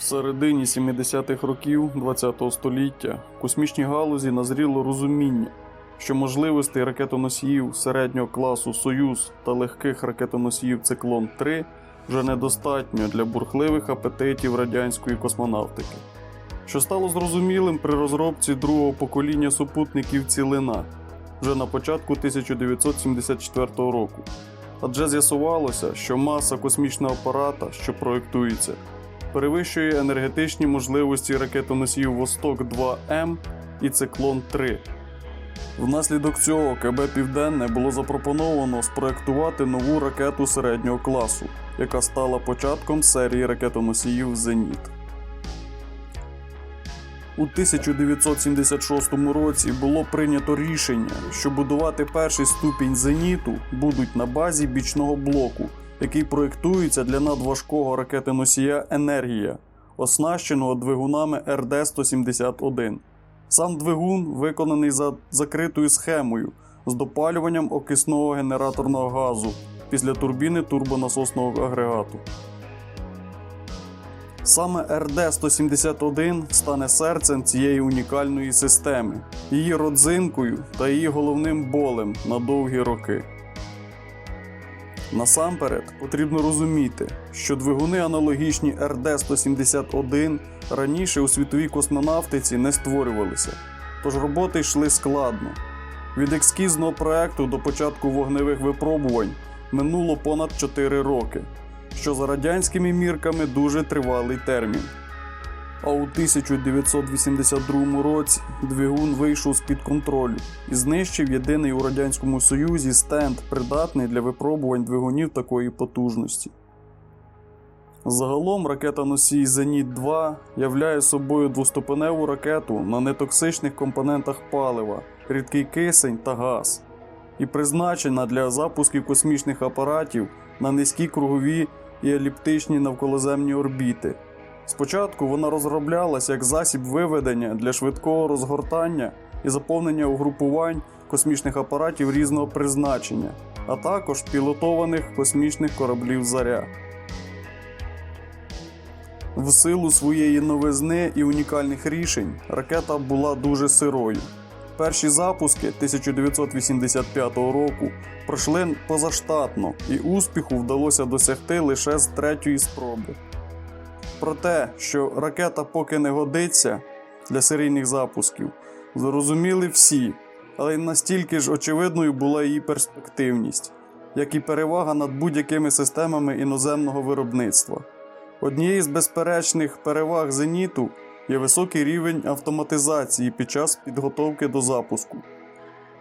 В середині 70-х років ХХ століття в космічній галузі назріло розуміння, що можливостей ракетоносіїв середнього класу Союз та легких ракетоносіїв Циклон 3 вже недостатньо для бурхливих апетитів радянської космонавтики, що стало зрозумілим при розробці другого покоління супутників Цілина вже на початку 1974 року. Адже з'ясувалося, що маса космічного апарата, що проєктується, перевищує енергетичні можливості ракетоносіїв Восток 2М і Циклон 3. Внаслідок цього КБ Південне було запропоновано спроектувати нову ракету середнього класу, яка стала початком серії ракетоносіїв Зеніт. У 1976 році було прийнято рішення, що будувати перший ступінь зеніту будуть на базі бічного блоку, який проєктується для надважкого ракетоносія Енергія, оснащеного двигунами РД-171. Сам двигун виконаний за закритою схемою з допалюванням окисного генераторного газу після турбіни турбонасосного агрегату. Саме РД-171 стане серцем цієї унікальної системи, її родзинкою та її головним болем на довгі роки. Насамперед потрібно розуміти, що двигуни аналогічні РД-171 раніше у світовій космонавтиці не створювалися, тож роботи йшли складно. Від ескізного проекту до початку вогневих випробувань минуло понад 4 роки, що за радянськими мірками дуже тривалий термін. А у 1982 році двигун вийшов з-під контролю і знищив єдиний у Радянському Союзі стенд, придатний для випробувань двигунів такої потужності. Загалом ракета носій Зеніт 2 являє собою двоступеневу ракету на нетоксичних компонентах палива, рідкий кисень та газ, і призначена для запусків космічних апаратів на низькі кругові і еліптичні навколоземні орбіти. Спочатку вона розроблялася як засіб виведення для швидкого розгортання і заповнення угрупувань космічних апаратів різного призначення, а також пілотованих космічних кораблів Заря. В силу своєї новизни і унікальних рішень ракета була дуже сирою. Перші запуски 1985 року пройшли позаштатно, і успіху вдалося досягти лише з третьої спроби. Про те, що ракета поки не годиться для серійних запусків, зрозуміли всі, але й настільки ж очевидною була її перспективність, як і перевага над будь-якими системами іноземного виробництва. Однією з безперечних переваг зеніту є високий рівень автоматизації під час підготовки до запуску.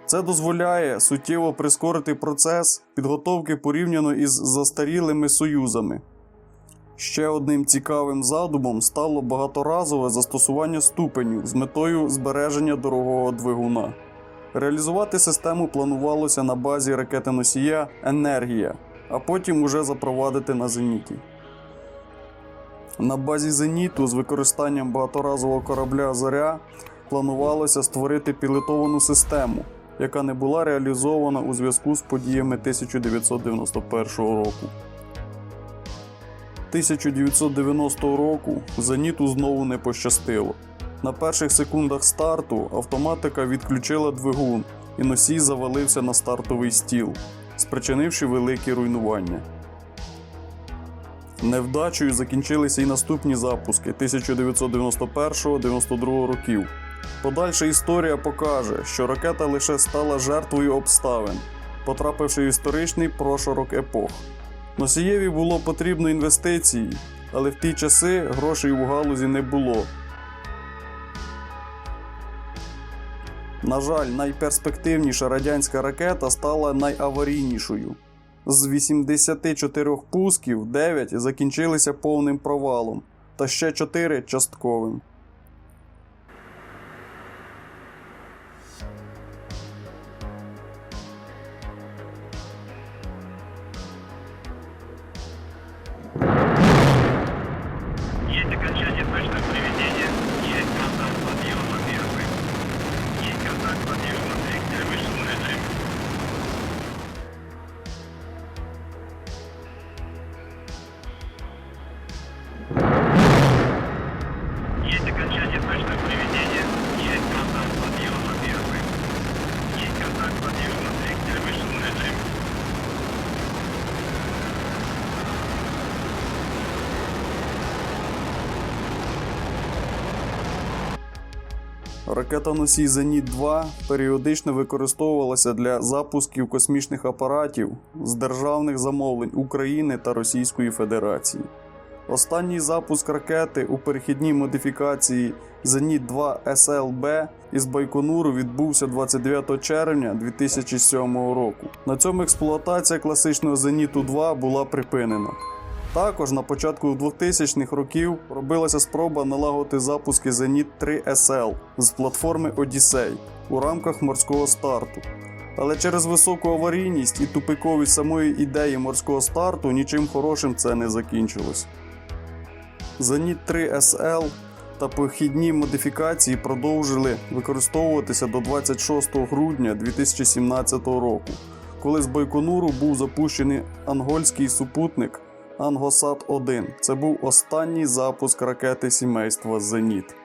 Це дозволяє суттєво прискорити процес підготовки порівняно із застарілими союзами. Ще одним цікавим задумом стало багаторазове застосування ступенів з метою збереження дорогого двигуна. Реалізувати систему планувалося на базі ракети-носія Енергія, а потім уже запровадити на зеніті. На базі зеніту з використанням багаторазового корабля Зоря планувалося створити пілотовану систему, яка не була реалізована у зв'язку з подіями 1991 року. 1990 року зеніту знову не пощастило. На перших секундах старту автоматика відключила двигун, і носій завалився на стартовий стіл, спричинивши великі руйнування. Невдачею закінчилися і наступні запуски 1991-92 років. Подальша історія покаже, що ракета лише стала жертвою обставин, потрапивши в історичний прошарок епох. Носієві було потрібно інвестиції, але в ті часи грошей у галузі не було. На жаль, найперспективніша радянська ракета стала найаварійнішою. З 84 пусків 9 закінчилися повним провалом, та ще 4 частковим. Ракета-носій Зеніт-2 періодично використовувалася для запусків космічних апаратів з державних замовлень України та Російської Федерації. Останній запуск ракети у перехідній модифікації Зеніт-2 СЛБ із Байконуру відбувся 29 червня 2007 року. На цьому експлуатація класичного Зеніту-2 була припинена. Також на початку 2000-х років робилася спроба налагодити запуски Зеніт 3 SL з платформи Одіссей у рамках морського старту. Але через високу аварійність і тупиковість самої ідеї морського старту нічим хорошим це не закінчилось. Зеніт 3 SL та похідні модифікації продовжили використовуватися до 26 грудня 2017 року, коли з Байконуру був запущений ангольський супутник Ангосат 1 Це був останній запуск ракети сімейства Зеніт.